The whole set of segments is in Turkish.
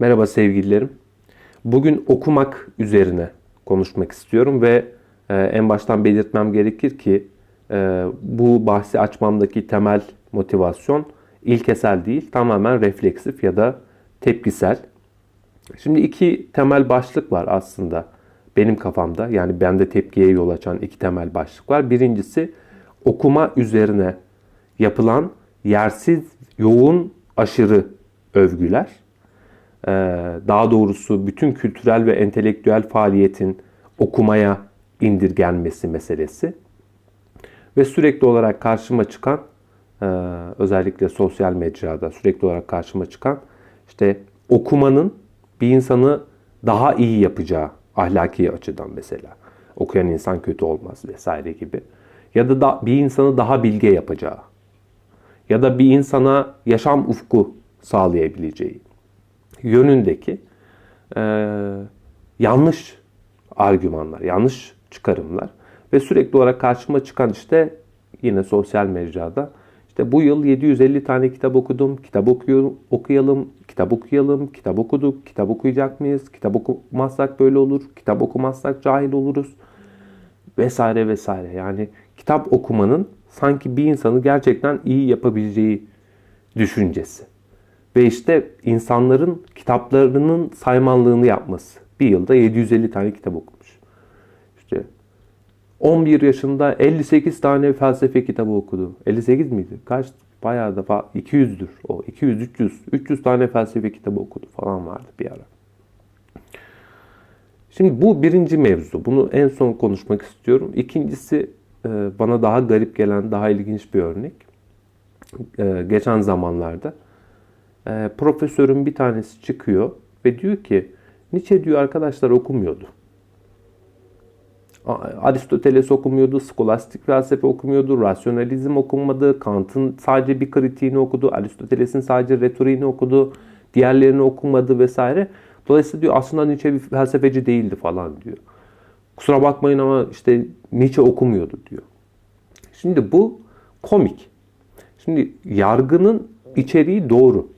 Merhaba sevgililerim. Bugün okumak üzerine konuşmak istiyorum ve e, en baştan belirtmem gerekir ki e, bu bahsi açmamdaki temel motivasyon ilkesel değil, tamamen refleksif ya da tepkisel. Şimdi iki temel başlık var aslında benim kafamda. Yani bende tepkiye yol açan iki temel başlık var. Birincisi okuma üzerine yapılan yersiz, yoğun, aşırı övgüler. Ee, daha doğrusu bütün kültürel ve entelektüel faaliyetin okumaya indirgenmesi meselesi. Ve sürekli olarak karşıma çıkan, e, özellikle sosyal mecrada sürekli olarak karşıma çıkan işte okumanın bir insanı daha iyi yapacağı ahlaki açıdan mesela. Okuyan insan kötü olmaz vesaire gibi. Ya da, da bir insanı daha bilge yapacağı. Ya da bir insana yaşam ufku sağlayabileceği yönündeki e, yanlış argümanlar, yanlış çıkarımlar ve sürekli olarak karşıma çıkan işte yine sosyal mecrada işte bu yıl 750 tane kitap okudum, kitap okuyorum, okuyalım, kitap okuyalım, kitap okuduk, kitap okuyacak mıyız, kitap okumazsak böyle olur, kitap okumazsak cahil oluruz vesaire vesaire. Yani kitap okumanın sanki bir insanı gerçekten iyi yapabileceği düşüncesi. Ve işte insanların kitaplarının saymanlığını yapması. Bir yılda 750 tane kitap okumuş. İşte 11 yaşında 58 tane felsefe kitabı okudu. 58 miydi? Kaç? Bayağı da 200'dür o. 200, 300. 300 tane felsefe kitabı okudu falan vardı bir ara. Şimdi bu birinci mevzu. Bunu en son konuşmak istiyorum. İkincisi e, bana daha garip gelen, daha ilginç bir örnek. E, geçen zamanlarda e, profesörün bir tanesi çıkıyor ve diyor ki Nietzsche diyor arkadaşlar okumuyordu. Aristoteles okumuyordu, skolastik felsefe okumuyordu, rasyonalizm okumadı, Kant'ın sadece bir kritiğini okudu, Aristoteles'in sadece retoriğini okudu, diğerlerini okumadı vesaire. Dolayısıyla diyor aslında Nietzsche bir felsefeci değildi falan diyor. Kusura bakmayın ama işte Nietzsche okumuyordu diyor. Şimdi bu komik. Şimdi yargının içeriği doğru.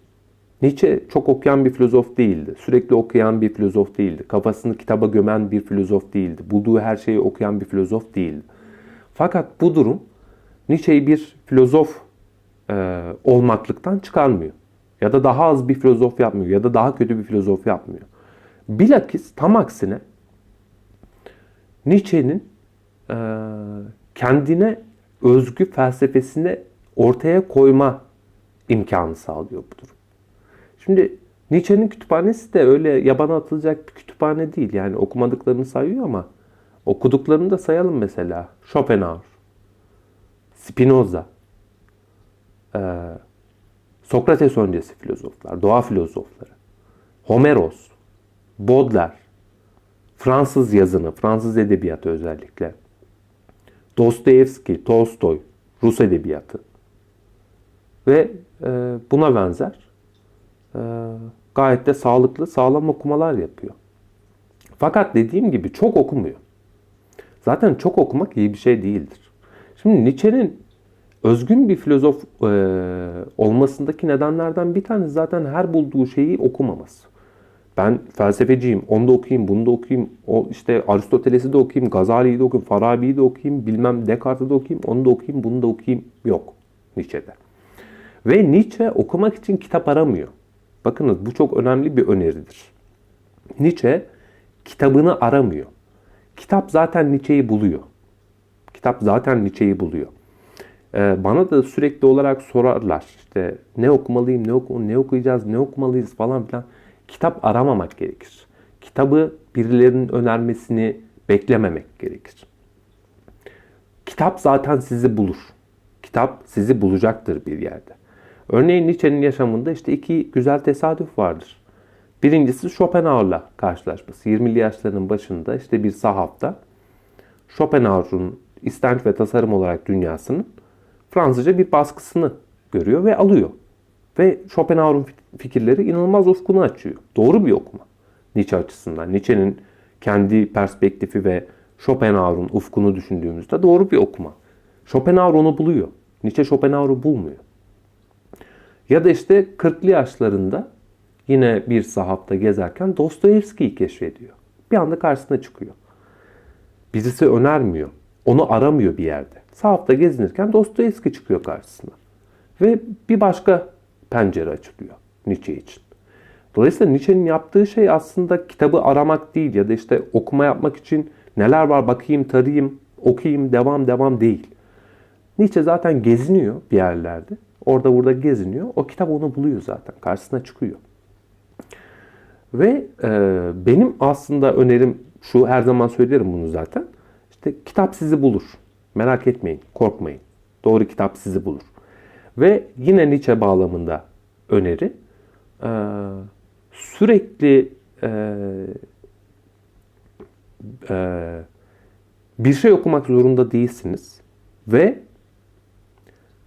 Nietzsche çok okuyan bir filozof değildi. Sürekli okuyan bir filozof değildi. Kafasını kitaba gömen bir filozof değildi. Bulduğu her şeyi okuyan bir filozof değildi. Fakat bu durum Nietzsche'yi bir filozof e, olmaklıktan çıkarmıyor. Ya da daha az bir filozof yapmıyor. Ya da daha kötü bir filozof yapmıyor. Bilakis tam aksine Nietzsche'nin e, kendine özgü felsefesini ortaya koyma imkanı sağlıyor bu durum. Şimdi Nietzsche'nin kütüphanesi de öyle yabana atılacak bir kütüphane değil. Yani okumadıklarını sayıyor ama okuduklarını da sayalım mesela. Schopenhauer, Spinoza, e, Sokrates öncesi filozoflar, doğa filozofları, Homeros, Baudelaire, Fransız yazını, Fransız edebiyatı özellikle, Dostoyevski, Tolstoy, Rus edebiyatı ve e, buna benzer gayet de sağlıklı, sağlam okumalar yapıyor. Fakat dediğim gibi çok okumuyor. Zaten çok okumak iyi bir şey değildir. Şimdi Nietzsche'nin özgün bir filozof e, olmasındaki nedenlerden bir tanesi zaten her bulduğu şeyi okumaması. Ben felsefeciyim, onu da okuyayım, bunu da okuyayım, o işte Aristoteles'i de okuyayım, Gazali'yi de okuyayım, Farabi'yi de okuyayım, bilmem Descartes'i de okuyayım, onu da okuyayım, bunu da okuyayım. Yok Nietzsche'de. Ve Nietzsche okumak için kitap aramıyor. Bakınız bu çok önemli bir öneridir. Nietzsche kitabını aramıyor. Kitap zaten Nietzsche'yi buluyor. Kitap zaten Nietzsche'yi buluyor. Ee, bana da sürekli olarak sorarlar. İşte ne okumalıyım, ne, oku ne okuyacağız, ne okumalıyız falan filan. Kitap aramamak gerekir. Kitabı birilerinin önermesini beklememek gerekir. Kitap zaten sizi bulur. Kitap sizi bulacaktır bir yerde. Örneğin Nietzsche'nin yaşamında işte iki güzel tesadüf vardır. Birincisi Schopenhauer'la karşılaşması. 20'li yaşlarının başında işte bir sahafta Schopenhauer'un istenç ve tasarım olarak dünyasının Fransızca bir baskısını görüyor ve alıyor. Ve Schopenhauer'un fikirleri inanılmaz ufkunu açıyor. Doğru bir okuma Nietzsche açısından. Nietzsche'nin kendi perspektifi ve Schopenhauer'un ufkunu düşündüğümüzde doğru bir okuma. Schopenhauer onu buluyor. Nietzsche Schopenhauer'u bulmuyor. Ya da işte 40'lı yaşlarında yine bir sahafta gezerken Dostoyevski'yi keşfediyor. Bir anda karşısına çıkıyor. Birisi önermiyor. Onu aramıyor bir yerde. Sahafta gezinirken Dostoyevski çıkıyor karşısına. Ve bir başka pencere açılıyor Nietzsche için. Dolayısıyla Nietzsche'nin yaptığı şey aslında kitabı aramak değil ya da işte okuma yapmak için neler var bakayım, tarayayım, okuyayım, devam devam değil. Nietzsche zaten geziniyor bir yerlerde. Orada burada geziniyor. O kitap onu buluyor zaten. Karşısına çıkıyor. Ve e, benim aslında önerim şu her zaman söylerim bunu zaten. İşte kitap sizi bulur. Merak etmeyin, korkmayın. Doğru kitap sizi bulur. Ve yine Nietzsche bağlamında öneri e, sürekli e, e, bir şey okumak zorunda değilsiniz ve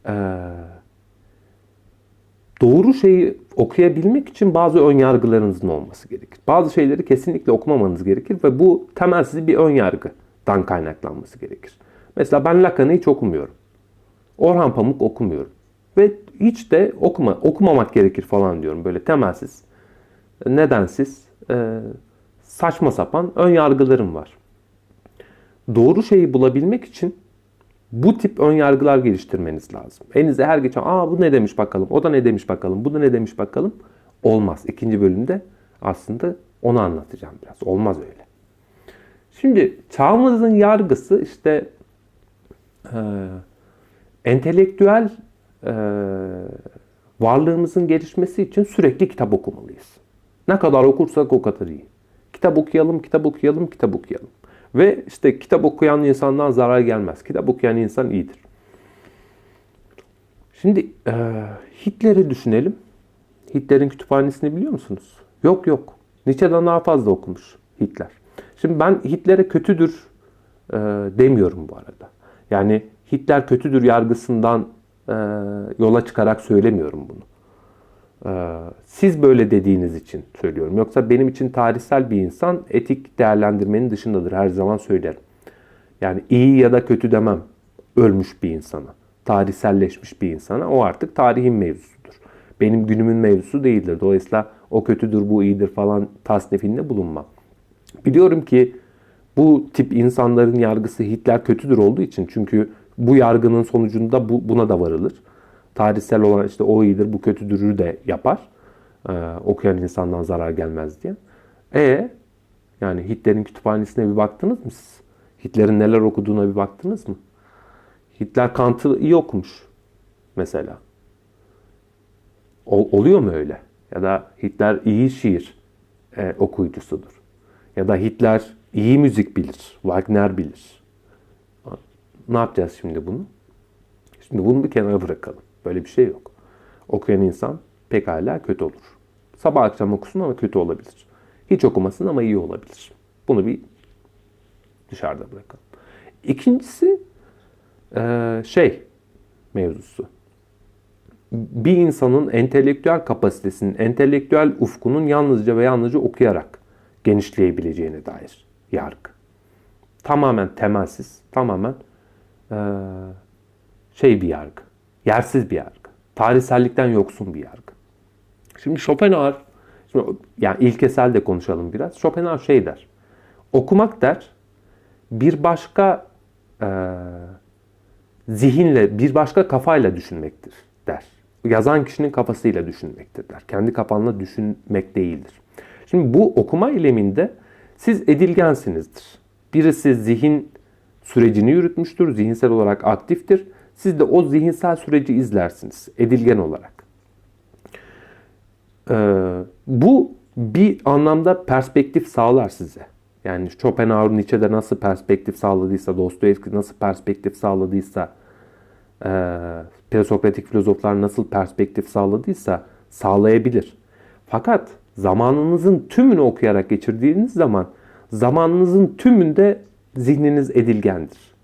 e, doğru şeyi okuyabilmek için bazı ön yargılarınızın olması gerekir. Bazı şeyleri kesinlikle okumamanız gerekir ve bu temelsiz bir ön yargıdan kaynaklanması gerekir. Mesela ben Lacan'ı hiç okumuyorum. Orhan Pamuk okumuyorum. Ve hiç de okuma, okumamak gerekir falan diyorum. Böyle temelsiz, nedensiz, e, saçma sapan ön yargılarım var. Doğru şeyi bulabilmek için bu tip ön yargılar geliştirmeniz lazım. Elinizde her geçen aa bu ne demiş bakalım, o da ne demiş bakalım, bu da ne demiş bakalım. Olmaz. İkinci bölümde aslında onu anlatacağım biraz. Olmaz öyle. Şimdi çağımızın yargısı işte e, entelektüel e, varlığımızın gelişmesi için sürekli kitap okumalıyız. Ne kadar okursak o kadar iyi. Kitap okuyalım, kitap okuyalım, kitap okuyalım. Ve işte kitap okuyan insandan zarar gelmez. Kitap okuyan insan iyidir. Şimdi e, Hitler'i düşünelim. Hitler'in kütüphanesini biliyor musunuz? Yok yok. Nietzsche'den daha fazla okumuş Hitler. Şimdi ben Hitler'e kötüdür e, demiyorum bu arada. Yani Hitler kötüdür yargısından e, yola çıkarak söylemiyorum bunu. E, siz böyle dediğiniz için söylüyorum. Yoksa benim için tarihsel bir insan etik değerlendirmenin dışındadır. Her zaman söylerim. Yani iyi ya da kötü demem. Ölmüş bir insana. Tarihselleşmiş bir insana. O artık tarihin mevzusudur. Benim günümün mevzusu değildir. Dolayısıyla o kötüdür, bu iyidir falan tasnifinde bulunmam. Biliyorum ki bu tip insanların yargısı Hitler kötüdür olduğu için çünkü bu yargının sonucunda bu, buna da varılır. Tarihsel olan işte o iyidir, bu kötüdürü de yapar. Ee, okuyan insandan zarar gelmez diye. E yani Hitler'in kütüphanesine bir baktınız mı siz? Hitler'in neler okuduğuna bir baktınız mı? Hitler Kant'ı iyi okumuş mesela. Ol, oluyor mu öyle? Ya da Hitler iyi şiir e, okuyucusudur. Ya da Hitler iyi müzik bilir, Wagner bilir. Ne yapacağız şimdi bunu? Şimdi bunu bir kenara bırakalım. Böyle bir şey yok. Okuyan insan pekala kötü olur. Sabah akşam okusun ama kötü olabilir. Hiç okumasın ama iyi olabilir. Bunu bir dışarıda bırakalım. İkincisi şey mevzusu. Bir insanın entelektüel kapasitesinin, entelektüel ufkunun yalnızca ve yalnızca okuyarak genişleyebileceğine dair yargı. Tamamen temelsiz, tamamen şey bir yargı. Yersiz bir yargı. Tarihsellikten yoksun bir yargı. Şimdi Schopenhauer, şimdi yani ilkesel de konuşalım biraz. Schopenhauer şey der. Okumak der, bir başka e, zihinle, bir başka kafayla düşünmektir der. Yazan kişinin kafasıyla düşünmektir der. Kendi kafanla düşünmek değildir. Şimdi bu okuma eyleminde siz edilgensinizdir. Birisi zihin sürecini yürütmüştür, zihinsel olarak aktiftir. Siz de o zihinsel süreci izlersiniz edilgen olarak. Ee, bu bir anlamda perspektif sağlar size. Yani Schopenhauer Nietzsche'de nasıl perspektif sağladıysa, Dostoyevski nasıl perspektif sağladıysa, e, presokratik filozoflar nasıl perspektif sağladıysa sağlayabilir. Fakat zamanınızın tümünü okuyarak geçirdiğiniz zaman zamanınızın tümünde zihniniz edilgendir.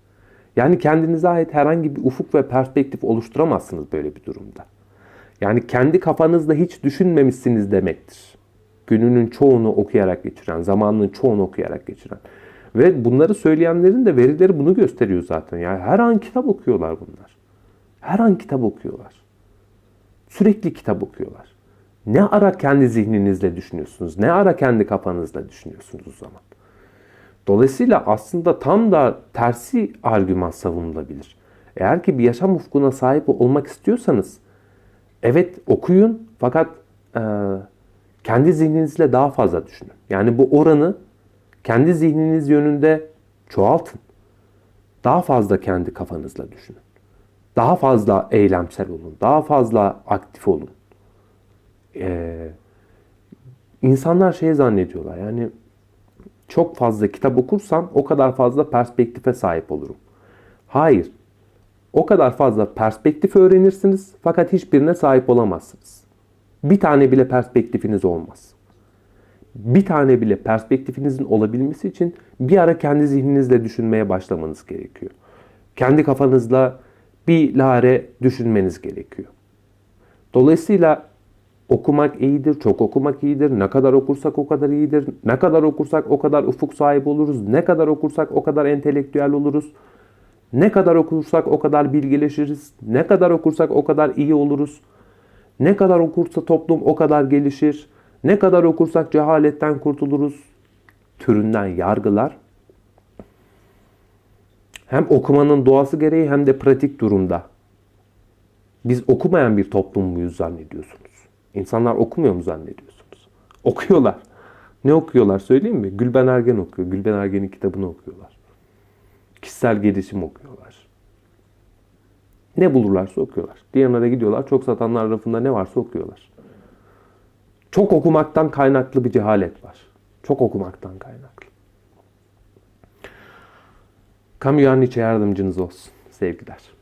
Yani kendinize ait herhangi bir ufuk ve perspektif oluşturamazsınız böyle bir durumda. Yani kendi kafanızda hiç düşünmemişsiniz demektir. Gününün çoğunu okuyarak geçiren, zamanının çoğunu okuyarak geçiren. Ve bunları söyleyenlerin de verileri bunu gösteriyor zaten. Yani her an kitap okuyorlar bunlar. Her an kitap okuyorlar. Sürekli kitap okuyorlar. Ne ara kendi zihninizle düşünüyorsunuz? Ne ara kendi kafanızla düşünüyorsunuz o zaman? Dolayısıyla aslında tam da tersi argüman savunulabilir. Eğer ki bir yaşam ufkuna sahip olmak istiyorsanız evet okuyun fakat e, kendi zihninizle daha fazla düşünün. Yani bu oranı kendi zihniniz yönünde çoğaltın. Daha fazla kendi kafanızla düşünün. Daha fazla eylemsel olun. Daha fazla aktif olun. Ee, insanlar şey zannediyorlar yani çok fazla kitap okursam o kadar fazla perspektife sahip olurum. Hayır. O kadar fazla perspektif öğrenirsiniz fakat hiçbirine sahip olamazsınız. Bir tane bile perspektifiniz olmaz. Bir tane bile perspektifinizin olabilmesi için bir ara kendi zihninizle düşünmeye başlamanız gerekiyor. Kendi kafanızla bir lare düşünmeniz gerekiyor. Dolayısıyla okumak iyidir, çok okumak iyidir. Ne kadar okursak o kadar iyidir. Ne kadar okursak o kadar ufuk sahibi oluruz. Ne kadar okursak o kadar entelektüel oluruz. Ne kadar okursak o kadar bilgileşiriz. Ne kadar okursak o kadar iyi oluruz. Ne kadar okursa toplum o kadar gelişir. Ne kadar okursak cehaletten kurtuluruz. Türünden yargılar hem okumanın doğası gereği hem de pratik durumda. Biz okumayan bir toplum muyuz zannediyorsunuz? İnsanlar okumuyor mu zannediyorsunuz? Okuyorlar. Ne okuyorlar söyleyeyim mi? Gülben Ergen okuyor. Gülben Ergen'in kitabını okuyorlar. Kişisel gelişim okuyorlar. Ne bulurlarsa okuyorlar. Diyanara gidiyorlar. Çok satanlar rafında ne varsa okuyorlar. Çok okumaktan kaynaklı bir cehalet var. Çok okumaktan kaynaklı. Kamu Nietzsche yardımcınız olsun. Sevgiler.